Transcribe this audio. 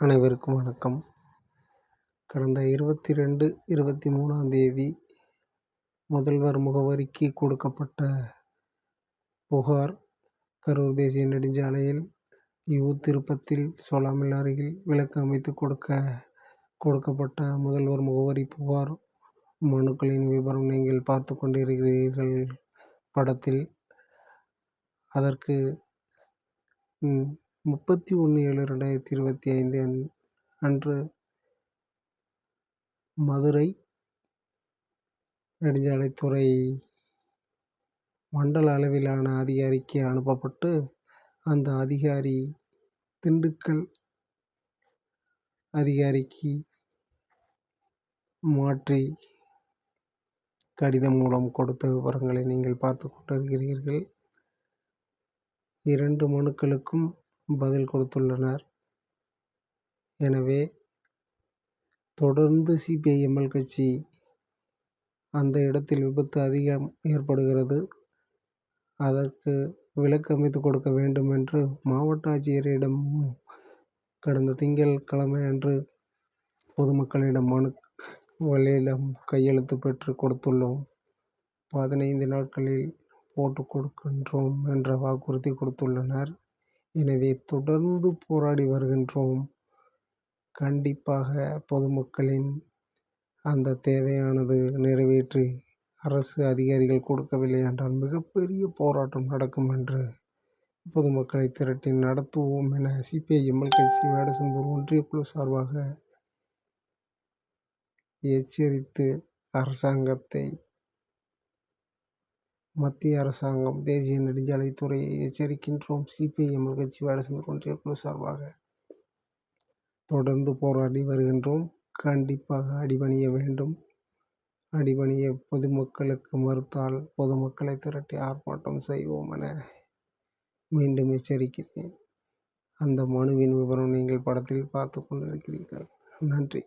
அனைவருக்கும் வணக்கம். கடந்த இருபத்தி ரெண்டு இருபத்தி மூணாம் தேதி முதல்வர் முகவரிக்கு கொடுக்கப்பட்ட புகார் கரூர் தேசிய நெடுஞ்சாலையில் யூ திருப்பத்தில் சோலாமில் அருகில் விளக்கு அமைத்து கொடுக்க கொடுக்கப்பட்ட முதல்வர் முகவரி புகார் மனுக்களின் விவரம் நீங்கள் பார்த்து கொண்டிருக்கிறீர்கள் படத்தில். அதற்கு முப்பத்தி ஒன்று ஏழு ரெண்டாயிரத்தி இருபத்தி ஐந்து அன் அன்று மதுரை நெடுஞ்சாலைத்துறை மண்டல அளவிலான அதிகாரிக்கு அனுப்பப்பட்டு அந்த அதிகாரி திண்டுக்கல் அதிகாரிக்கு மாற்றி கடிதம் மூலம் கொடுத்த விவரங்களை நீங்கள் பார்த்து கொண்டிருக்கிறீர்கள். இரண்டு மனுக்களுக்கும் பதில் கொடுத்துள்ளனர். எனவே தொடர்ந்து சிபிஐஎம்எல் கட்சி அந்த இடத்தில் விபத்து அதிகம் ஏற்படுகிறது. அதற்கு விலக்கு அமைத்து கொடுக்க வேண்டும் என்று மாவட்ட ஆட்சியரிடம் கடந்த திங்கட்கிழமை அன்று பொதுமக்களிடம் மனு வழியிடம் கையெழுத்து பெற்று கொடுத்துள்ளோம். பதினைந்து நாட்களில் போட்டு கொடுக்கின்றோம் என்ற வாக்குறுதி கொடுத்துள்ளனர். எனவே தொடர்ந்து போராடி வருகின்றோம். கண்டிப்பாக பொதுமக்களின் அந்த தேவையானது நிறைவேற்றி அரசு அதிகாரிகள் கொடுக்கவில்லை என்றால் மிகப்பெரிய போராட்டம் நடக்கும் என்று பொதுமக்களை திரட்டி நடத்துவோம் என சிபிஐ எம்எல் கட்சி வேடசந்தூர் ஒன்றிய குழு சார்பாக எச்சரித்து அரசாங்கத்தை மத்திய அரசாங்கம் தேசிய நெடுஞ்சாலைத்துறையை எச்சரிக்கின்றோம். சிபிஐஎம்எல் கட்சி வேடசந்தூர் ஒன்றிய குழு சார்பாக தொடர்ந்து போராடி வருகின்றோம். கண்டிப்பாக அடிபணிய வேண்டும். அடிபணிய பொதுமக்களுக்கு மறுத்தால் பொதுமக்களை திரட்டி ஆர்ப்பாட்டம் செய்வோம் என மீண்டும் எச்சரிக்கிறேன். அந்த மனுவின் விவரம் நீங்கள் படத்தில் பார்த்து கொண்டிருக்கிறீர்கள். நன்றி.